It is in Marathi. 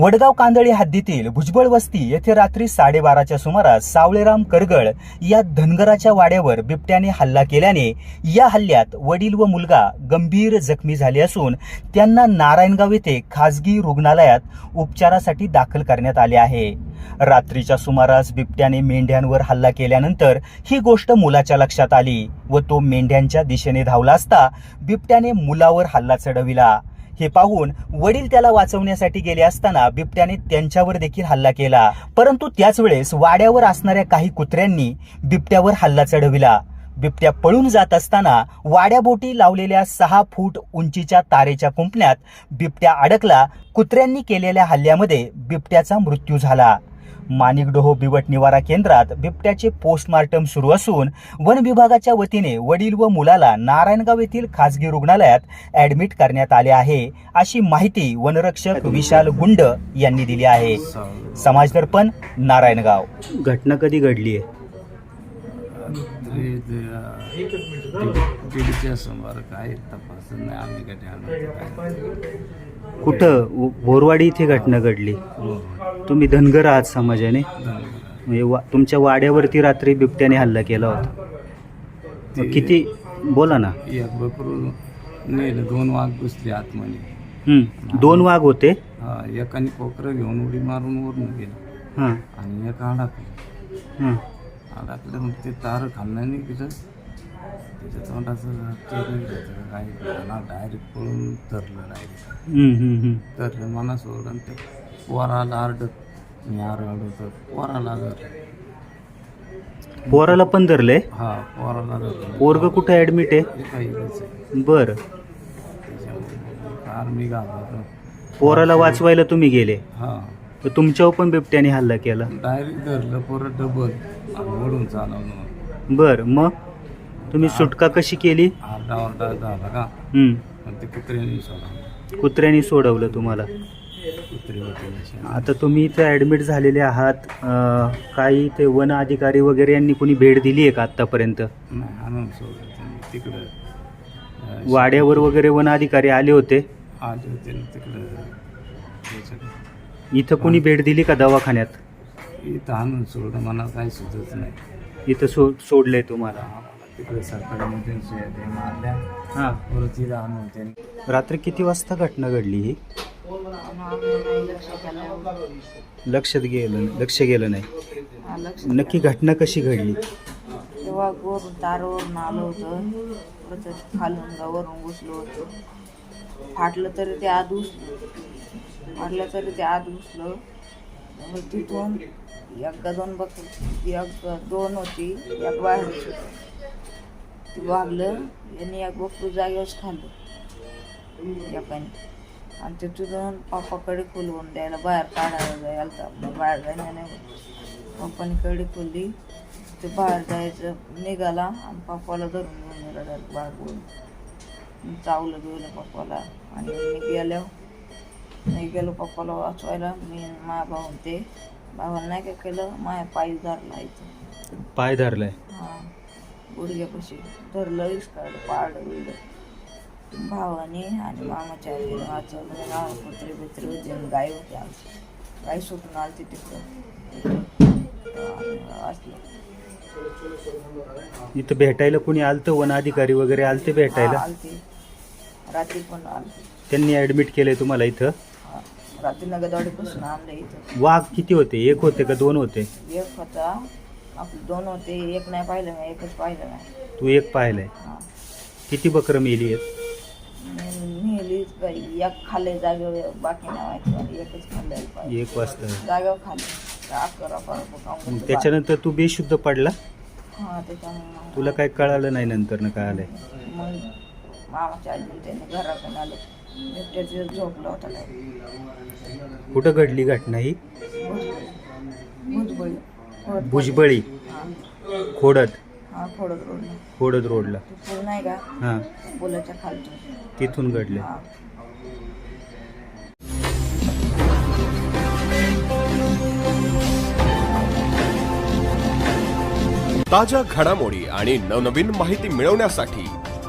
वडगाव कांदळी हद्दीतील भुजबळ वस्ती येथे रात्री साडेबाराच्या सुमारास सावळेराम करगळ या धनगराच्या वाड्यावर बिबट्याने हल्ला केल्याने या हल्ल्यात वडील व मुलगा गंभीर जखमी झाले असून त्यांना नारायणगाव येथे खासगी रुग्णालयात उपचारासाठी दाखल करण्यात आले आहे. रात्रीच्या सुमारास बिबट्याने मेंढ्यांवर हल्ला केल्यानंतर ही गोष्ट मुलाच्या लक्षात आली व तो मेंढ्यांच्या दिशेने धावला असता बिबट्याने मुलावर हल्ला चढविला. हे पाहून वडील त्याला वाचवण्यासाठी गेले असताना बिबट्याने त्यांच्यावर देखील हल्ला केला. परंतु त्याच वेळेस वाड्यावर असणाऱ्या काही कुत्र्यांनी बिबट्यावर हल्ला चढविला. बिबट्या पळून जात असताना वाड्याबोटी लावलेल्या सहा फूट उंचीच्या तारेच्या कुंपण्यात बिबट्या अडकला. कुत्र्यांनी केलेल्या हल्ल्यामध्ये बिबट्याचा मृत्यू झाला. माणिकडोह बिबट निवारा केंद्रात बिबट्याचे पोस्टमार्टम सुरू असून वन विभागाच्या वतीने वडील व मुलाला नारायणगाव येथील खासगी रुग्णालयात ऍडमिट करण्यात आले आहे. अशी माहिती वनरक्षक विशाल गुंड यांनी दिली आहे. समाज दर्पण नारायणगाव. घटना कधी घडली आहे सुमार काय तपास नाही. आम्ही काय कुठं? बोरवाडी इथे घटना घडली. तुम्ही धनगर आहात समाजाने. म्हणजे वा तुमच्या वाड्यावरती रात्री बिबट्याने हल्ला केला होता. मग किती? बोला ना. एक बकरू नेलं. दोन वाघ घुसले आतमध्ये. हं, दोन वाघ होते? हा एकाने कोकरं घेऊन उडी मारून वरून गेलं. हां. आणि एक हां. अडकलं मग ते तार नाही गेलं त्याच्या तोंडाचं काय डायरेक्ट पळून धरलं डायरेक्ट. धरलं मला सोडून ते पोराला आरडत मी आरडत पोराला धरलं. पोराला पण धरलंय हा पोराला धरलं. पोरग कुठं ऍडमिट आहे? बर. फार मी घाबरलो. पोराला वाचवायला तुम्ही गेले? हा. तुमच्यावर पण बिबट्याने हल्ला केला? डायरेक्ट धरलं पोरं डबल चालवलं. बर मग? तुम्ही सुटका कशी केली? आरडा ओरडा झाला का? हं. पण ते कुत्र्याने सोडा कुत्र्याने सोडवलं तुम्हाला? कुत्रे होते तसे. आता तुम्ही इथे ॲडमिट झालेले आहात. अं, काही ते वन अधिकारी वगैरे यांनी कोणी भेट दिली आहे का आत्तापर्यंत? नाही आणून सोडलं त्यांनी. तिकडं अं, वाड्यावर वगैरे वन अधिकारी आले होते? आले होते ना तिकडं. त्याच्याकडे. इथं कोणी भेट दिली का दवाखान्यात? इथं आणून सोडलं मला काही सुचत नाही. इथं सो सोडलंय तुम्हाला. तिकडे सरकारमध्ये ते मारल्या. हां. परत तिथं आणून त्यांनी रात्री किती वाजता घटना घडली ही? लक्षात गेलं लक्ष गेलं नाही. नक्की घटना कशी घडली? तेव्हा वरून तारावरून आलं होतं. परत खालून वरून घुसलं होतं. फाटलं तरी ते आत घुसलं मारलं तरी ते आत घुसलं. मग तिथून एक दोन बक एक दोन होती एक बाहेर होती ती वागलं यांनी एक बकरू जागेवरच खाल्लं. एकाने. आणि ते तिथून पप्पाकडे खुलवून द्यायला बाहेर काढायला जायला तर बाहेर जायला नाही पप्पाने कडे खोलली ते बाहेर जायचं निघाला आणि पप्पाला धरून घेऊन गेला डायरेक्ट बाहेर बोलून चावलं गेलं पप्पाला आणि मी गेलो पप्पाला वाचवायला मी माझ्या भाऊन ते भावाला नाही काय केलं? माझ्या पायी धरला इथं. पाय धरलाय? हां. गुडघ्यापाशी धरलं इसकाडलं पाडलं बिडलं. भावाने आणि मामाच्या आजीने वाचवलं. गाव कुत्रे बित्रे आणि गाय होते आमची. गाय सुटून आलती तिकडं वाचलं. इथं भेटायला कोणी आलतं? वन अधिकारी वगैरे आलते भेटायला? आलती. रात्री पण आलती. त्यांनी ऍडमिट केलंय तुम्हाला इथं? हा. रात्री नगदवाडीपासून आणलं इथं. वाघ किती होते? एक होते का दोन होते? एक होता. आपले दोन होते. एक नाही पाहिलं नाही एकच पाहिलं नाही तू एक पाहिलंय. हां. किती बकरं मेली आहेत? नेलीच बाई एक खाल्ले जागेवर बाकी नाही माहिती मला एकच खाल्लेलं पाहिजे. एक वाजता. जागेवर खाल्ले. अकरा बारा मग त्याच्यानंतर तू बेशुद्ध पडला? हां त्याच्यामुळे. तुला काय कळालं नाही नंतर ना काय आलंय? मग मामाच्या आजी त्याने घरातून आले. झोपला होता काय कुठं घडली घटना ही? भुजबळी. खोडत भुजबळी. हां खोडद. हां खोडत रोडला. खोडद रोडला. ते पूल नाही का? हां. पुलाच्या तिथून घडले. हां. ताज्या घडामोडी आणि नवनवीन माहिती मिळवण्यासाठी